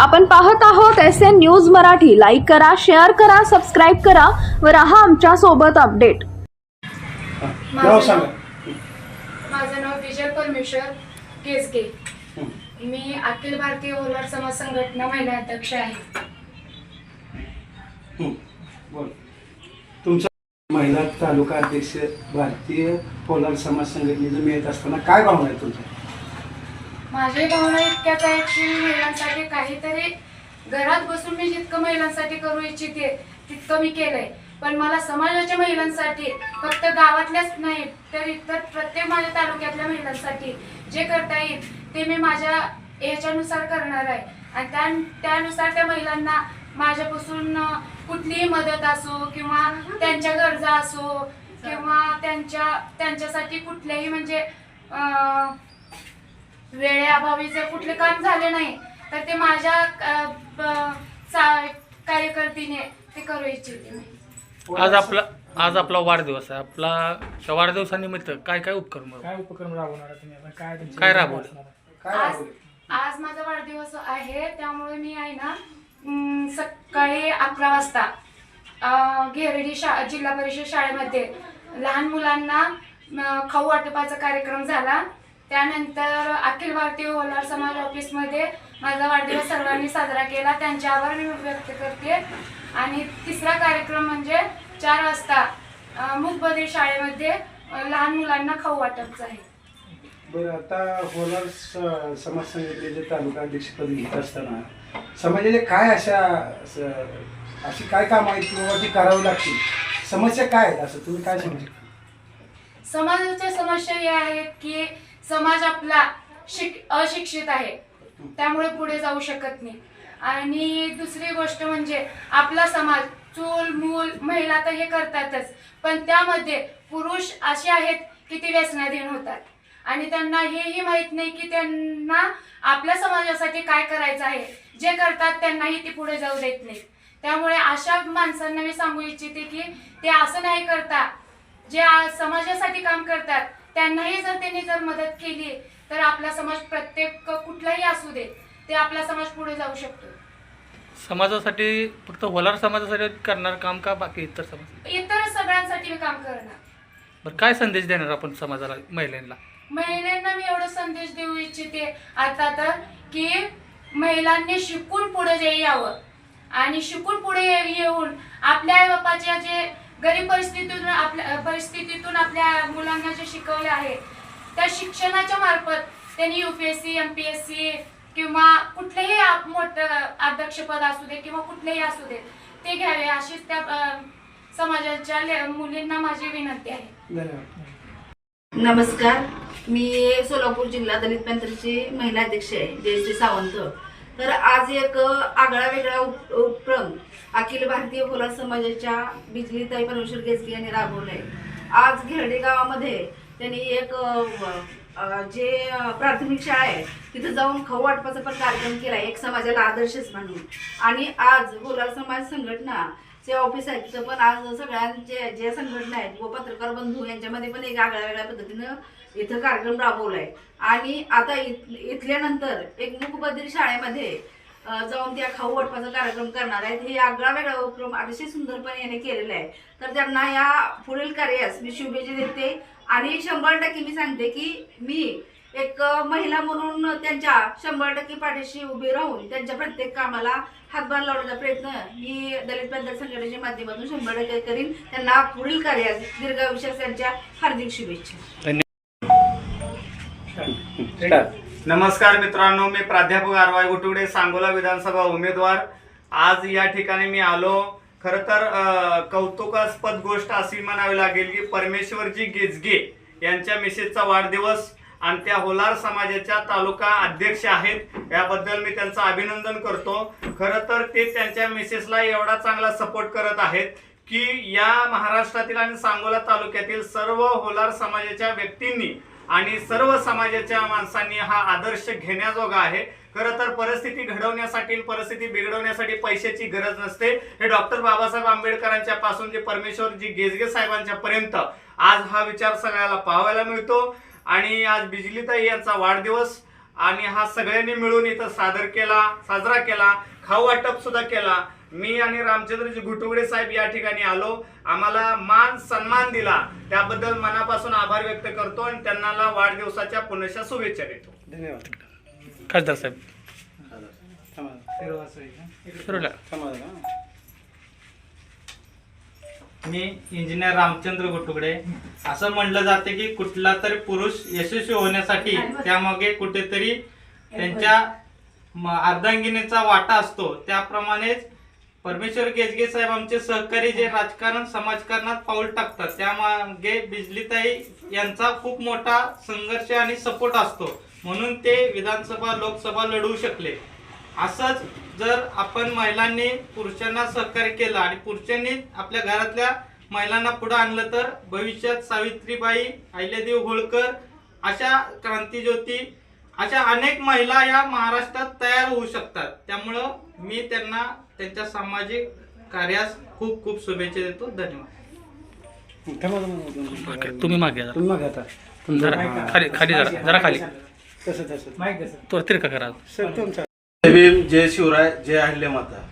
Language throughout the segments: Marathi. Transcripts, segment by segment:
आपण पाहत आहोत S N news Marathi. Like करा शेअर करा सबस्क्राईब करा व राहा आमच्यासोबत अपडेट नाव माझं सांगा. नाव माझं नाव विजय परमेश्वर केसके मी अखिल भारतीय होलार समाज संघटना महिला अध्यक्ष आहे. हं, बोल. तुमचा महिला तालुका अध्यक्ष भारतीय पोलार समाज संघटनेचं मिळत असताना काय भावना आहे तुमच्या? माझी भावना इतक्याच आहेत की महिलांसाठी काहीतरी घरात बसून मी जितकं महिलांसाठी करू इच्छिते तितकं मी केलंय. पण मला समाजाच्या महिलांसाठी फक्त गावातल्याच नाही तर इतर प्रत्येक माझ्या तालुक्यातल्या महिलांसाठी जे करता येईल ते मी माझ्या ह्याच्यानुसार करणार आहे. आणि त्या त्यानुसार त्या महिलांना माझ्यापासून कुठलीही मदत असो किंवा त्यांच्या गरजा असो किंवा त्यांच्या त्यांच्यासाठी कुठल्याही म्हणजे वेळेअभावी जर कुठले काम झाले नाही तर ते माझ्या कार्यकर्तीने ते करू इच्छिते मी आज आपला आज आपला वाढदिवस आहे आपला त्या वाढदिवसानिमित्त काय काय उपक्रम काय उपक्रम राबवणार आहे तुम्ही आता काय तुमची काय योजना राबवलं? असणार आहे? काय आज? आज माझा वाढदिवस आहे त्यामुळे मी आहे ना अं, सकाळी अकरा वाजता अं, घेरडी शा जिल्हा परिषद शाळेमध्ये लहान मुलांना अं, खाऊ वाटपाचा कार्यक्रम झाला त्यानंतर अखिल भारतीय होलार समाज ऑफिसमध्ये माझा वाढदिवस सर्वांनी साजरा केला. त्यांचे आभार मी व्यक्त करते. आणि तिसरा कार्यक्रम म्हणजे चार वाजता मूकबधीर शाळेमध्ये लहान मुलांना खाऊ वाटपचं आहे. बरं आता होलार समाज संघटनेचे तालुका अध्यक्षपद घेत असताना समाजाचे काय अशा अशी काय कामं आहेत किंवा ती करावी लागतील? समस्या काय आहेत? असं तुम्ही काय शकता? समाजाच्या समस्या या आहेत की समाज आपला शिक अशिक्षित आहे. त्यामुळे पुढे जाऊ शकत नाही. आणि दुसरी गोष्ट म्हणजे आपला समाज चूल मूल महिला तर हे करतातच. पण त्यामध्ये पुरुष असे आहेत की ते व्यसनाधीन होतात. आणि त्यांना हेही माहीत नाही की त्यांना आपल्या समाजासाठी काय करायचं आहे. जे करतात त्यांनाही ते पुढे जाऊ देत नाहीत. त्यामुळे अशा माणसांना मी सांगू इच्छिते की ते असं नाही करता. जे समाजासाठी काम करतात त्यांनाही जर त्यांनी जर मदत केली तर आपला समाज प्रत्येक कुठलाही असू दे ते आपला समाज पुढे जाऊ शकतो. समाजासाठी फक्त होलार समाजासाठी करणार काम का बाकी इतर समाज? इतर सगळ्यांसाठी मी काम करणार. बरं काय संदेश देणार आपण समाजाला महिलांना? महिलांना मी एवढा संदेश देऊ इच्छिते आता तर की महिलांनी शिकून पुढे जे यावं. आणि शिकून पुढे येऊन आपल्या आईबापाच्या जे गरीब परिस्थितीतून आपल्या परिस्थितीतून आपल्या मुलांना जे शिकवले आहे त्या शिक्षणाच्या मार्फत त्यांनी UPSC M P S C किंवा कुठलेही आप- मोठं अध्यक्षपद असू दे किंवा कुठलेही असू दे ते घ्यावे अशीच त्या समाजाच्या मुलींना माझी विनंती आहे. नमस्कार. मी सोलापूर जिल्हा दलित पॅंथरची महिला अध्यक्ष आहे जयश्री सावंत. तर आज एक आगळा वेगळा उप- उपक्रम. अखिल भारतीय होलार समाजाच्या बिजलीताई परमेश्वर गेजगे यांनी राबवला आज घेरडे गावामध्ये त्यांनी एक जे प्राथमिक शाळा आहे तिथं जाऊन खाऊ वाटपाचा पण कार्यक्रम केला एक समाजाला आदर्शच म्हणून. आणि आज बोलार समाज संघटना जे ऑफिस आहे तिथं पण आज सगळ्यांचे जे संघटना आहेत व पत्रकार बंधू यांच्यामध्ये पण एक आगळ्या वेगळ्या पद्धतीनं इथं कार्यक्रम राबवलाय. आणि आता इथ- इथल्यानंतर एक मूकबधीर शाळेमध्ये जाऊन त्या खाऊ वाटपाचा कार्यक्रम करणार आहेत. हे आगळा वेगळा उपक्रम अतिशय सुंदरपणे याने केलेला आहे. तर त्यांना या पुढील कार्यास मी शुभेच्छा देते. आणि शंभर टक्के मी सांगते की मी एक महिला म्हणून त्यांच्या शंभर टक्के पाठीशी उभी राहून त्यांच्या प्रत्येक कामाला हातभार लावण्याचा प्रयत्न मी दलित बंधन संघटनेच्या माध्यमातून शंभर टक्के करीन. त्यांना पुढील कार्यास दीर्घायुष्यास त्यांच्या हार्दिक शुभेच्छा. नमस्कार. मित्रांनो मी प्राध्यापक आरवाय गुटुडे सांगोला विधानसभा उमेदवार. आज या ठिकाणी मी आलो. खर तर कौतुकास्पद गोष्ट अशी म्हणावी लागेल की परमेश्वरजी गेजगे यांच्या मिसेसचा वाढदिवस आणि त्या होलार समाजाच्या तालुका अध्यक्ष आहेत याबद्दल मी त्यांचं अभिनंदन करतो. खरं तर ते त्यांच्या मिसेसला एवढा चांगला सपोर्ट करत आहेत की या महाराष्ट्रातील आणि सांगोला तालुक्यातील सर्व होलार समाजाच्या व्यक्तींनी आणि सर्व समाजाच्या माणसांनी हा आदर्श घेण्याजोगा आहे. खरं तर परिस्थिती घडवण्यासाठी परिस्थिती बिघडवण्यासाठी पैशाची गरज नसते. हे डॉक्टर बाबासाहेब आंबेडकरांच्या पासून जे परमेश्वरजी गेजगे साहेबांच्या पर्यंत आज हा विचार सगळ्याला पाहायला मिळतो. आणि आज बिजलीताई यांचा वाढदिवस आणि हा सगळ्यांनी मिळून इथं सादर केला साजरा केला खाऊ वाटप सुद्धा केला. मी आणि रामचंद्रजी घुटुगडे साहेब या ठिकाणी आलो. आम्हाला मान सन्मान दिला. त्याबद्दल मनापासून आभार व्यक्त करतो आणि त्यांना वाढदिवसाच्या पुनश्या शुभेच्छा देतो. धन्यवाद. खासदार साहेब. हा. मी इंजिनियर रामचंद्र गुटुगडे असं म्हणलं जाते की कुठला तरी पुरुष यशस्वी होण्यासाठी त्यामागे कुठेतरी त्यांच्या अर्धांगिनीचा वाटा असतो. त्याप्रमाणेच परमेश्वर गेजगे साहेब आमचे सहकारी जे राजकारण समाजकारणात पाऊल टाकतात त्यामागे बिजलीताई यांचा खूप मोठा संघर्ष आणि सपोर्ट असतो. म्हणून ते विधानसभा लोकसभा लढवू शकले. असंच जर आपण महिलांनी पुरुषांना सहकार्य केलं आणि पुरुषांनी आपल्या घरातल्या महिलांना पुढे आणलं तर भविष्यात सावित्रीबाई अहिल्यादेव होळकर अशा क्रांतीज्योती अशा अनेक महिला या महाराष्ट्रात तयार होऊ शकतात. त्यामुळं मी त्यांना त्यांच्या सामाजिक कार्यास खूप खूप शुभेच्छा देतो. धन्यवाद. तुम्ही मागे जरा. तुम्ही मग आता. जरा खाली खाली जरा जरा खाली. तसं तसं. माहिती आहे सर तो तिरका करा. सर तुमचा. जय भीम जय शिवराय जय अहिल्यामाता.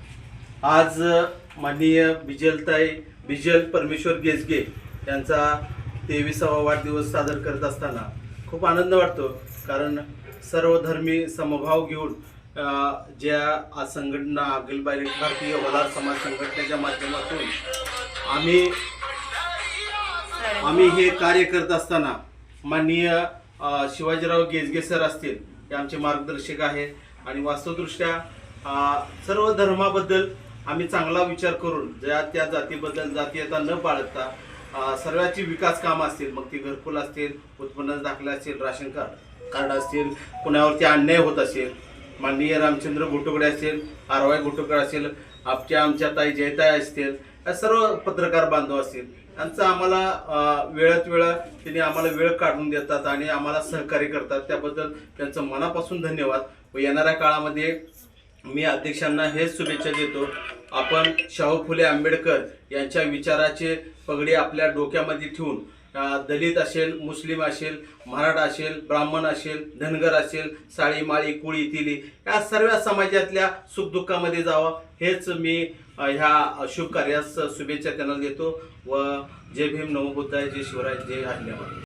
आज अ, माननीय बिजलताई बिजल परमेश्वर गेजगे यांचा तेविसावा वाढदिवस सादर करत असताना खूप आनंद वाटतो. कारण सर्वधर्मी समभाव घेऊन ज्या आज संघटना अखिल भारतीय वलार समाज संघटनेच्या माध्यमातून आम्ही आम्ही हे कार्य करत असताना माननीय शिवाजीराव गेजगे सर असतील हे आमचे मार्गदर्शक आहे आणि वास्तवदृष्ट्या सर्व धर्माबद्दल आम्ही चांगला विचार करून ज्या त्या जातीबद्दल जातीयता न बाळगता सर्वांची विकास कामं असतील मग ती घरकुल असतील उत्पन्न दाखले असतील राशन कार्ड कार्ड असतील कुणावरती अन्याय होत असेल माननीय रामचंद्र घोटुकडे असतील आरवाय घोटुकडे असेल आपच्या आमच्या ताई जयताई असतील या सर्व पत्रकार बांधव असतील यांचं आम्हाला वेळात वेळ त्यांनी आम्हाला वेळ काढून देतात आणि आम्हाला सहकार्य करतात. त्याबद्दल त्यांचं मनापासून धन्यवाद. व येणाऱ्या काळामध्ये मी अध्यक्षांना हेच शुभेच्छा देतो. आपण शाहू फुले आंबेडकर यांच्या विचाराचे पगडी आपल्या डोक्यामध्ये ठेवून दलित असेल मुस्लिम असेल मराठा असेल ब्राह्मण असेल धनगर असेल साळी माळी कुळी तिली या सर्व समाजातल्या सुखदुःखामध्ये जावं. हेच मी ह्या शुभ कार्यास शुभेच्छा त्यांना देतो. व जय भीम. नमो जय शिवराय. जय अहिल्याबाई